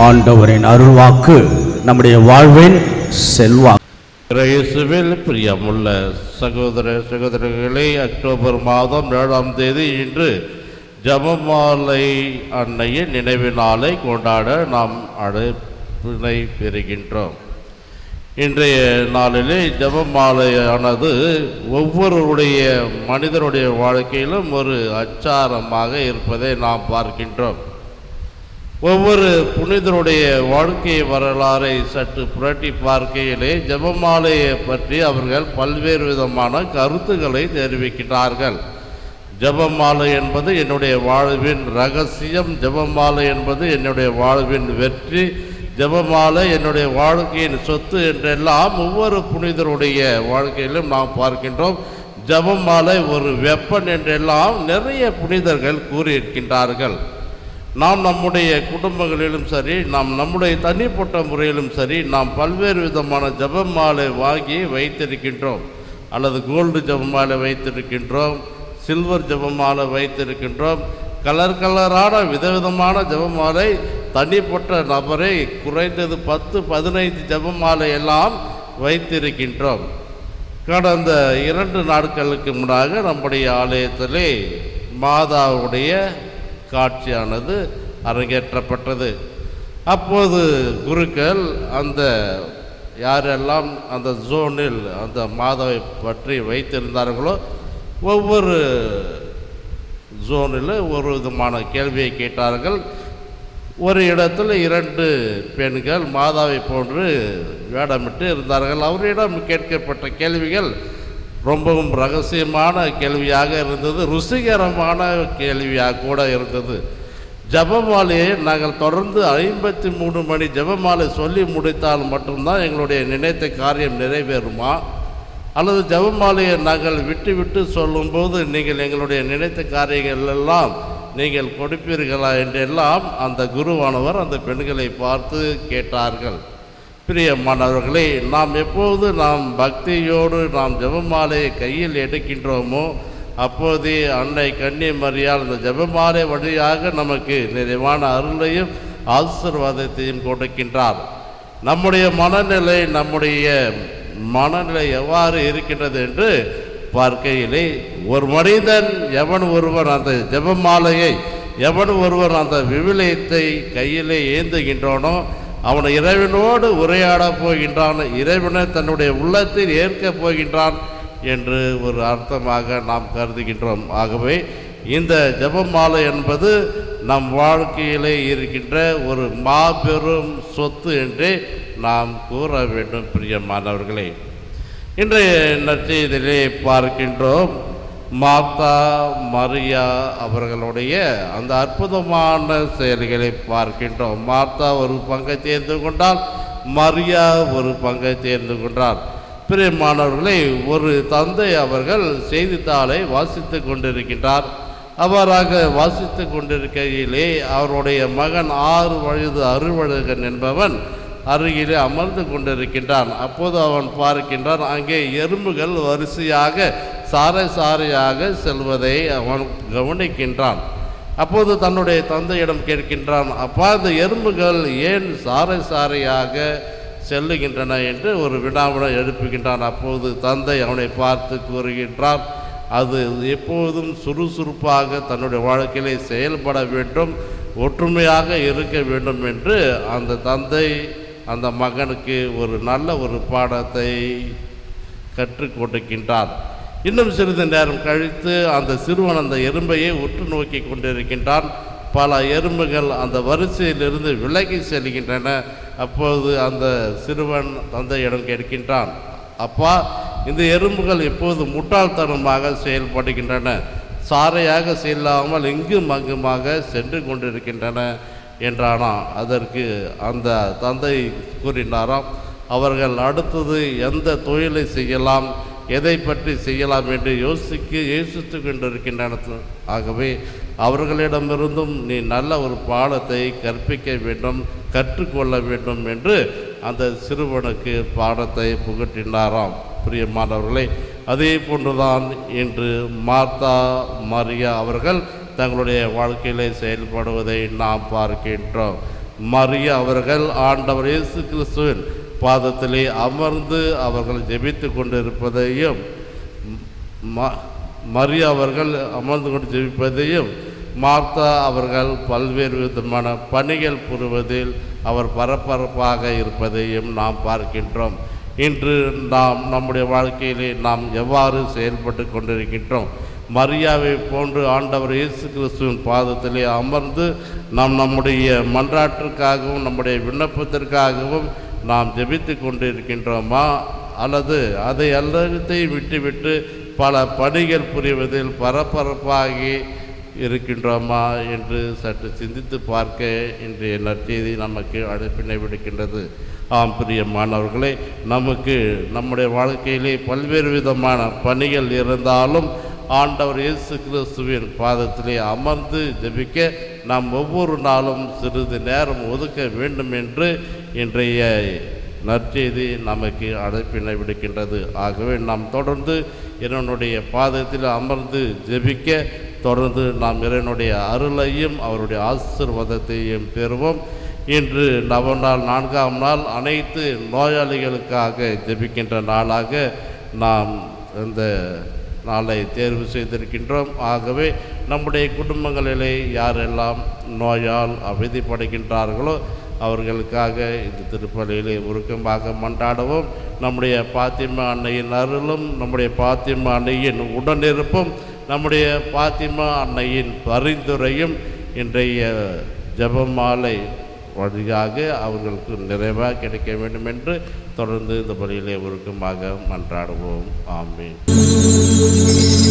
ஆண்டவரின் அருள்வாக்கு நம்முடைய வாழ்வின் செல்வாக்கு. இயேசுவில் பிரியமுள்ள சகோதர சகோதரர்களே அக்டோபர் மாதம் ஏழாம் தேதி இன்று ஜபமாலை அன்னையின் நினைவு நாளை கொண்டாட நாம் அழைப்பினை பெறுகின்றோம். இன்றைய நாளிலே ஜபமாலையானது ஒவ்வொருடைய மனிதனுடைய வாழ்க்கையிலும் ஒரு அச்சாரமாக இருப்பதை நாம் பார்க்கின்றோம். ஒவ்வொரு புனிதருடைய வாழ்க்கை வரலாறை சற்று புரட்டி பார்க்கையிலே ஜபமாலையை பற்றி அவர்கள் பல்வேறு விதமான கருத்துக்களை தெரிவிக்கிறார்கள். ஜபமாலை என்பது என்னுடைய வாழ்வின் ரகசியம் ஜபமாலை என்பது என்னுடைய வாழ்வின் வெற்றி ஜெபமாலை என்னுடைய வாழ்க்கையின் சொத்து என்றெல்லாம் ஒவ்வொரு புனிதருடைய வாழ்க்கையிலும் நாம் பார்க்கின்றோம். ஜபமாலை ஒரு வெப்பன் என்றெல்லாம் நிறைய புனிதர்கள் கூறியிருக்கின்றார்கள். நாம் நம்முடைய குடும்பங்களிலும் சரி நாம் நம்முடைய தனிப்பட்ட முறையிலும் சரி நாம் பல்வேறு விதமான ஜெபமாலை வாங்கி வைத்திருக்கின்றோம். அல்லது கோல்டு ஜெபமாலை வைத்திருக்கின்றோம் சில்வர் ஜெபமாலை வைத்திருக்கின்றோம். கலர் கலரான விதவிதமான ஜெபமாலை தனிப்பட்ட நபரை குறைந்தது பத்து பதினைந்து ஜெபமாலை எல்லாம் வைத்திருக்கின்றோம். கடந்த இரண்டு நாட்களுக்கு முன்னாக நம்முடைய ஆலயத்திலே மாதாவுடைய காட்சியானது அரங்கேற்றப்பட்டது. அப்போது குருக்கள் அந்த யாரெல்லாம் அந்த ஜோனில் அந்த மாதாவை பற்றி வைத்திருந்தார்களோ ஒவ்வொரு ஜோனில் ஒரு விதமான கேள்வியை கேட்டார்கள். ஒரு இடத்தில் இரண்டு பெண்கள் மாதாவை போன்று வேடமிட்டு இருந்தார்கள். அவரிடம் கேட்கப்பட்ட கேள்விகள் ரொம்பவும் ரகசியமான கேள்வியாக இருந்தது ருசிகரமான கேள்வியாக கூட இருந்தது. ஜபமாலையை நாங்கள் தொடர்ந்து ஐம்பத்தி மூணு மணி ஜபமாலை சொல்லி முடித்தால் மட்டும்தான் எங்களுடைய நினைத்த காரியம் நிறைவேறுமா? அல்லது ஜபமாலையை நாங்கள் விட்டு விட்டு சொல்லும்போது நீங்கள் எங்களுடைய நினைத்த காரியங்கள் எல்லாம் நீங்கள் கொடுப்பீர்களா? என்றெல்லாம் அந்த குருவானவர் அந்த பெண்களை பார்த்து கேட்டார்கள். பிரியமானவர்களே நாம் எப்போது நாம் பக்தியோடு நாம் ஜெபமாலையை கையில் எடுக்கின்றோமோ அப்போதே அன்னை கன்னி மரியால் அந்த ஜெபமாலை வழியாக நமக்கு நிறைவான அருளையும் ஆசிர்வாதத்தையும் கொடுக்கின்றார். நம்முடைய மனநிலை நம்முடைய மனநிலை எவ்வாறு இருக்கின்றது என்று பார்க்கையிலே ஒரு மனிதன் எவன் ஒருவன் அந்த ஜபமாலையை எவன் ஒருவன் அந்த விவிலியத்தை கையிலே ஏந்துகின்றோனோ அவன் இறைவனோடு உரையாட போகின்றான் இறைவனை தன்னுடைய உள்ளத்தில் ஏற்கப் போகின்றான் என்று ஒரு அர்த்தமாக நாம் கருதுகின்றோம். ஆகவே இந்த ஜபமாலை என்பது நம் வாழ்க்கையிலே இருக்கின்ற ஒரு மாபெரும் சொத்து என்று நாம் கூற வேண்டும் பிரியமானவர்களே. இன்றைய நற்செய்தியிலே பார்க்கின்றோம். மார்த்தா மரியா அவர்களுடைய அந்த அற்புதமான செயல்களை பார்க்கின்றோம். மாத்தா ஒரு பங்கை தேர்ந்து கொண்டால் மரியா ஒரு பங்கை தேர்ந்து கொண்டார். பிரியமானவர்களே ஒரு தந்தை அவர்கள் செய்தித்தாளை வாசித்து கொண்டிருக்கின்றார். அவ்வாறாக வாசித்து கொண்டிருக்கையிலே அவருடைய மகன் ஆறு வயது அறுவழகன் என்பவன் அருகிலே அமர்ந்து கொண்டிருக்கின்றான். அப்போது அவன் பார்க்கின்றான் அங்கே எறும்புகள் வரிசையாக சாறை சாறையாக செல்வதை அவன் கவனிக்கின்றான். அப்போது தன்னுடைய தந்தையிடம் கேட்கின்றான் அப்பா இந்த எறும்புகள் ஏன் சாறை சாறையாக செல்லுகின்றன? என்று ஒரு வினாவினை எழுப்புகின்றான். அப்போது தந்தை அவனை பார்த்து கூறுகின்றான் அது எப்போதும் சுறுசுறுப்பாக தன்னுடைய வாழ்க்கையிலே செயல்பட வேண்டும் ஒற்றுமையாக இருக்க வேண்டும் என்று அந்த தந்தை அந்த மகனுக்கு ஒரு நல்ல ஒரு பாடத்தை கற்றுக் கொடுக்கின்றார் இன்னும் சிறிது நேரம் கழித்து அந்த சிறுவன் அந்த எறும்பையை உற்று நோக்கி கொண்டிருக்கின்றான். பல எறும்புகள் அந்த வரிசையிலிருந்து விலகி செல்கின்றன. அப்போது அந்த சிறுவன் தந்தையிடம் கேட்கின்றான் அப்பா இந்த எறும்புகள் இப்போது முட்டாள்தனமாக செயல்படுகின்றன? சாரையாக செல்லாமல் இங்கும் அங்குமாக சென்று கொண்டிருக்கின்றன. என்றானா. அதற்கு அந்த தந்தை கூறினாராம் அவர்கள் அடுத்தது எந்த தொழிலை செய்யலாம் எதை பற்றி செய்யலாம் என்று யோசிக்க யோசித்து கொண்டிருக்கின்றன. ஆகவே அவர்களிடமிருந்தும் நீ நல்ல ஒரு பாடத்தை கற்பிக்க வேண்டும் கற்றுக்கொள்ள வேண்டும் என்று அந்த சிறுவனுக்கு பாடத்தை புகட்டினாராம். பிரியமானவர்களே அதே போன்றுதான் இன்று மார்த்தா மரியா அவர்கள் தங்களுடைய வாழ்க்கையிலே செயல்படுவதை நாம் பார்க்கின்றோம். மறிய அவர்கள் ஆண்டவர் இயேசு கிறிஸ்துவின் பாதத்திலே அமர்ந்து அவர்கள் ஜெபித்து கொண்டிருப்பதையும் ம- அவர்கள் அமர்ந்து கொண்டு ஜெபிப்பதையும் மார்த்தா அவர்கள் பல்வேறு விதமான பணிகள் புரிவதில் அவர் பரபரப்பாக இருப்பதையும் நாம் பார்க்கின்றோம். இன்று நாம் நம்முடைய வாழ்க்கையிலே நாம் எவ்வாறு செயல்பட்டு கொண்டிருக்கின்றோம்? மரியாவை போன்று ஆண்டவர் இயேசு கிறிஸ்துவின் பாதத்திலே அமர்ந்து நாம் நம்முடைய மன்றாட்டிற்காகவும் நம்முடைய விண்ணப்பத்திற்காகவும் நாம் ஜெபித்து கொண்டிருக்கின்றோமா? அல்லது அதை எல்லாத்தையும் விட்டுவிட்டு பல பணிகள் புரிவதில் பரபரப்பாகி இருக்கின்றோமா என்று சற்று சிந்தித்து பார்க்க இன்றைய நற்செய்தி நமக்கு அழைப்பினை விடுக்கின்றது. ஆம் பிரியமானவர்களே நமக்கு நம்முடைய வாழ்க்கையிலே பல்வேறு விதமான பணிகள் இருந்தாலும் ஆண்டவர் இயேசு கிறிஸ்துவின் பாதத்திலே அமர்ந்து ஜெபிக்க நாம் ஒவ்வொரு நாளும் சிறிது நேரம் ஒதுக்க வேண்டும் என்று இன்றைய நற்செய்தி நமக்கு அழைப்பினை விடுக்கின்றது. ஆகவே நாம் தொடர்ந்து இறைவனுடைய பாதத்தில் அமர்ந்து ஜெபிக்க தொடர்ந்து நாம் இறைவனுடைய அருளையும் அவருடைய ஆசீர்வாதத்தையும் பெறுவோம். இன்று நவ நாள் நான்காம் நாள் அனைத்து நோயாளிகளுக்காக ஜெபிக்கின்ற நாளாக நாம் இந்த நாளை தேர்வு செய்திருக்கின்றோம். ஆகவே நம்முடைய குடும்பங்களிலே யாரெல்லாம் நோயால் அவதிப்படுகின்றார்களோ அவர்களுக்காக இந்த திருப்பலியிலே உருக்கமாக மன்றாடவும். நம்முடைய பாத்திமா அன்னையின் அருளும் நம்முடைய பாத்திமா அன்னையின் உடனிருப்பும் நம்முடைய பாத்திமா அன்னையின் பரிந்துரையும் இன்றைய ஜெபமாலை வழியாக அவர்களுக்கு நிறைவாக கிடைக்க வேண்டும் என்று தொடர்ந்து இந்த பலியிலே உருக்கமாக மன்றாடுவோம். ஆமீன். Música